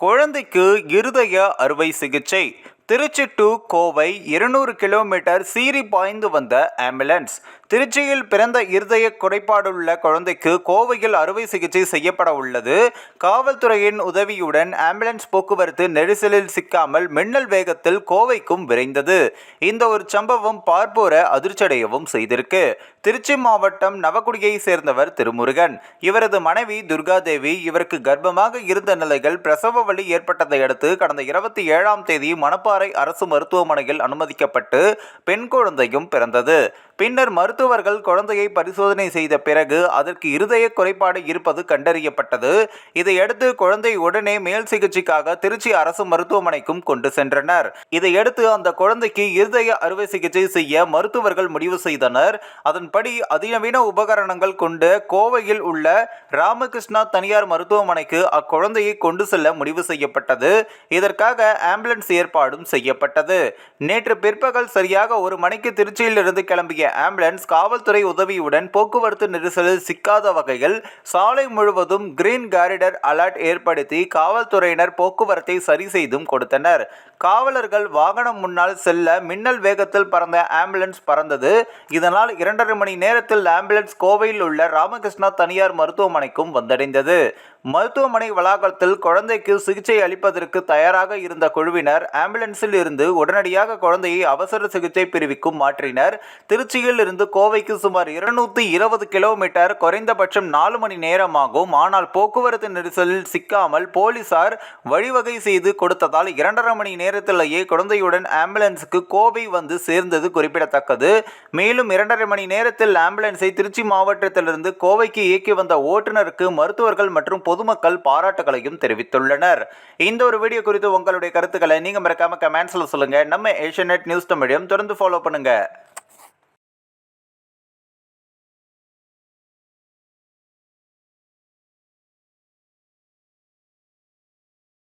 குழந்தைக்கு இருதய அறுவை சிகிச்சை. திருச்சி டு கோவை இருநூறு கிலோமீட்டர் சீறி பாய்ந்து வந்த ஆம்புலன்ஸ். திருச்சியில் பிறந்த இருதய குறைபாடுள்ள குழந்தைக்கு கோவையில் அறுவை சிகிச்சை செய்யப்பட உள்ளது. காவல்துறையின் உதவியுடன் ஆம்புலன்ஸ் போக்குவரத்து நெரிசலில் சிக்காமல் மின்னல் வேகத்தில் கோவைக்கும் விரைந்தது. இந்த ஒரு சம்பவம் பார்ப்போரை அதிர்ச்சியடையவும் செய்திருக்கு. திருச்சி மாவட்டம் நவக்குடியை சேர்ந்தவர் திருமுருகன். இவரது மனைவி துர்காதேவி இவருக்கு கர்ப்பமாக இருந்த நிலையில் பிரசவ வலி ஏற்பட்டதை அடுத்து கடந்த இருபத்தி ஏழாம் தேதி மணப்பாறை அரசு மருத்துவமனையில் அனுமதிக்கப்பட்டு பெண் குழந்தையும் பிறந்தது. பின்னர் மருத்துவர்கள் குழந்தையை பரிசோதனை செய்த பிறகு அதற்கு இருதய குறைபாடு இருப்பது கண்டறியப்பட்டது. இதையடுத்து குழந்தை உடனே மேல் சிகிச்சைக்காக திருச்சி அரசு மருத்துவமனைக்கும் கொண்டு சென்றனர். இதையடுத்து அந்த குழந்தைக்கு இருதய அறுவை சிகிச்சை செய்ய மருத்துவர்கள் முடிவு செய்தனர். அதன்படி அதிநவீன உபகரணங்கள் கொண்டு கோவையில் உள்ள ராமகிருஷ்ணா தனியார் மருத்துவமனைக்கு அக்குழந்தையை கொண்டு செல்ல முடிவு செய்யப்பட்டது. இதற்காக ஆம்புலன்ஸ் ஏற்பாடும் செய்யப்பட்டது. நேற்று பிற்பகல் சரியாக ஒரு மணிக்கு திருச்சியிலிருந்து கிளம்பிய ஆம்புலன்ஸ் காவல்துறை உதவியுடன் போக்குவரத்து நெரிசலில் சிக்காத வகையில் சாலை முழுவதும் கிரீன் காரிடர் அலர்ட் ஏற்படுத்தி காவல்துறையினர் போக்குவரத்தை சரி செய்தும் கொடுத்தனர். காவலர்கள் வாகனம் முன்னால் செல்ல மின்னல் வேகத்தில் பறந்த ஆம்புலன்ஸ் பறந்தது. இதனால் இரண்டரை மணி நேரத்தில் ஆம்புலன்ஸ் கோவையில் உள்ள ராமகிருஷ்ணா தனியார் மருத்துவமனைக்கும் வந்தடைந்தது. மருத்துவமனை வளாகத்தில் குழந்தைக்கு சிகிச்சை அளிப்பதற்கு தயாராக இருந்த குழுவினர் ஆம்புலன்ஸில் இருந்து உடனடியாக குழந்தையை அவசர சிகிச்சை பிரிவுக்கும் மாற்றினர். திருச்சியில் இருந்து கோவைக்கு சுமார் இருநூத்தி இருபது கிலோமீட்டர் குறைந்தபட்சம் நாலு மணி நேரமாகும். ஆனால் போக்குவரத்து நெரிசலில் சிக்காமல் போலீசார் வழிவகை செய்து கொடுத்ததால் இரண்டரை மணி நேரத்திலேயே குழந்தையுடன் ஆம்புலன்ஸுக்கு கோவை வந்து சேர்ந்தது குறிப்பிடத்தக்கது. மேலும் இரண்டரை மணி நேரத்தில் ஆம்புலன்ஸை திருச்சி மாவட்டத்திலிருந்து கோவைக்கு இயக்கி வந்த ஓட்டுநருக்கு மருத்துவர்கள் மற்றும் பொதுமக்கள் பாராட்டுகளையும் தெரிவித்துள்ளனர். இந்த ஒரு வீடியோ குறித்து உங்களுடைய கருத்துக்களை நீங்க மறக்காம கமெண்ட்ஸ்ல சொல்லுங்க. நம்ம ஏஷியநெட் நியூஸ் தமிழையும் தொடர்ந்து ஃபாலோ பண்ணுங்க.